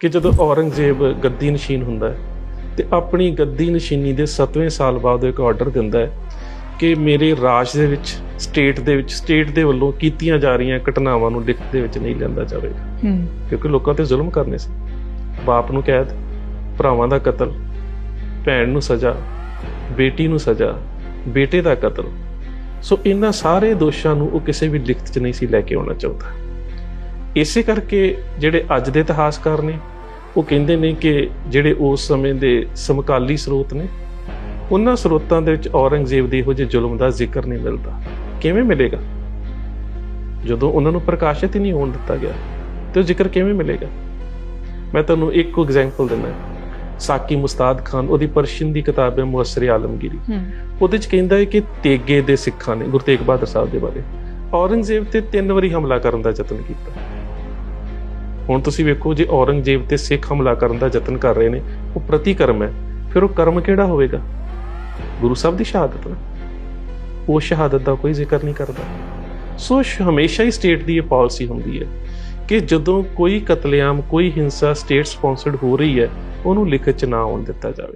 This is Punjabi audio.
ਕਿ ਜਦੋਂ ਔਰੰਗਜ਼ੇਬ ਗੱਦੀ ਨਸ਼ੀਨ ਹੁੰਦਾ ਹੈ ਤੇ ਆਪਣੀ ਗੱਦੀ ਨਸ਼ੀਨੀ ਦੇ 7ਵੇਂ ਸਾਲ ਬਾਅਦ ਇੱਕ ਆਰਡਰ ਦਿੰਦਾ ਹੈ ਕਿ ਮੇਰੇ ਰਾਜ ਦੇ ਵਿੱਚ ਸਟੇਟ ਦੇ ਵਿੱਚ ਸਟੇਟ ਦੇ ਵੱਲੋਂ ਕੀਤੀਆਂ ਜਾ ਰਹੀਆਂ ਘਟਨਾਵਾਂ ਨੂੰ ਲਿਖਤ ਦੇ ਵਿੱਚ ਨਹੀਂ ਲਿਆਂਦਾ ਜਾਵੇਗਾ। ਹੂੰ। ਕਿਉਂਕਿ ਲੋਕਾਂ ਤੇ ਜ਼ੁਲਮ ਕਰਨੇ ਸੀ। ਬਾਪ ਨੂੰ ਕੈਦ ਭਰਾਵਾਂ ਦਾ ਕਤਲ ਭੈਣ ਨੂੰ ਸਜ਼ਾ ਬੇਟੀ ਨੂੰ ਸਜ਼ਾ ਬੇਟੇ ਦਾ ਕਤਲ। ਸੋ ਇਹਨਾਂ ਸਾਰੇ ਦੋਸ਼ਾਂ ਨੂੰ ਉਹ ਕਿਸੇ ਵੀ ਲਿਖਤ 'ਚ ਨਹੀਂ ਸੀ ਲੈ ਕੇ ਆਉਣਾ ਚਾਹੁੰਦਾ। ਇਸੇ ਕਰਕੇ ਜਿਹੜੇ ਅੱਜ ਦੇ ਇਤਿਹਾਸਕਾਰ ਨੇ ਉਹ ਕਹਿੰਦੇ ਨੇ ਕਿ ਜਿਹੜੇ ਉਸ ਸਮੇਂ ਦੇ ਸਮਕਾਲੀ ਸਰੋਤ ਨੇ ਉਹਨਾਂ ਸਰੋਤਾਂ ਦੇ ਵਿੱਚ ਔਰੰਗਜ਼ੇਬ ਦੇ ਇਹੋ ਜਿਹੇ ਜ਼ੁਲਮ ਦਾ ਜ਼ਿਕਰ ਨਹੀਂ ਮਿਲਦਾ। ਕਿਵੇਂ ਮਿਲੇਗਾ? ਜਦੋਂ ਉਹਨਾਂ ਨੂੰ ਪ੍ਰਕਾਸ਼ਿਤ ਹੀ ਨਹੀਂ ਹੋਣ ਦਿੱਤਾ ਗਿਆ ਤੇ ਉਹ ਜ਼ਿਕਰ ਕਿਵੇਂ ਮਿਲੇਗਾ? ਮੈਂ ਤੁਹਾਨੂੰ ਇੱਕ ਐਗਜ਼ਾਮਪਲ ਦਿੰਦਾ ਸਾਕੀ ਮੁਸਤਾਦ ਖਾਨ ਉਹਦੀ ਪਰਸ਼ੀਨ ਦੀ ਕਿਤਾਬ ਹੈ ਮੁਅੱਸਰ ਆਲਮਗੀਰੀ। ਉਹਦੇ ਚ ਕਹਿੰਦਾ ਹੈ ਕਿ ਤੇਗੇ ਦੇ ਸਿੱਖਾਂ ਨੇ ਗੁਰੂ ਤੇਗ ਬਹਾਦਰ ਸਾਹਿਬ ਦੇ ਬਾਰੇ ਔਰੰਗਜ਼ੇਬ ਤੇ ਤਿੰਨ ਵਾਰੀ ਹਮਲਾ ਕਰਨ ਦਾ ਯਤਨ ਕੀਤਾ। ਹੁਣ ਤੁਸੀਂ ਵੇਖੋ ਜੇ ਔਰੰਗਜ਼ੇਬ ਤੇ ਸਿੱਖ ਹਮਲਾ ਕਰਨ ਦਾ ਯਤਨ ਕਰ ਰਹੇ ਨੇ, ਉਹ ਪ੍ਰਤੀਕਰਮ ਹੈ। ਫਿਰ ਉਹ ਕਰਮ ਕਿਹੜਾ ਹੋਵੇਗਾ? ਗੁਰੂ ਸਾਹਿਬ ਦੀ ਸ਼ਹਾਦਤ ਨਾ। ਉਹ ਸ਼ਹਾਦਤ ਦਾ ਕੋਈ ਜ਼ਿਕਰ ਨਹੀਂ ਕਰਦਾ। ਸੋ ਹਮੇਸ਼ਾ ਹੀ ਸਟੇਟ ਦੀ ਇਹ ਪਾਲਿਸੀ ਹੁੰਦੀ ਹੈ ਕਿ ਜਦੋਂ ਕੋਈ ਕਤਲੇਆਮ, ਕੋਈ ਹਿੰਸਾ ਸਟੇਟ ਸਪਾਂਸਰਡ ਹੋ ਰਹੀ ਹੈ, ਉਹਨੂੰ ਲਿਖਤ ਚ ਨਾ ਆਉਣ ਦਿੱਤਾ ਜਾਵੇ।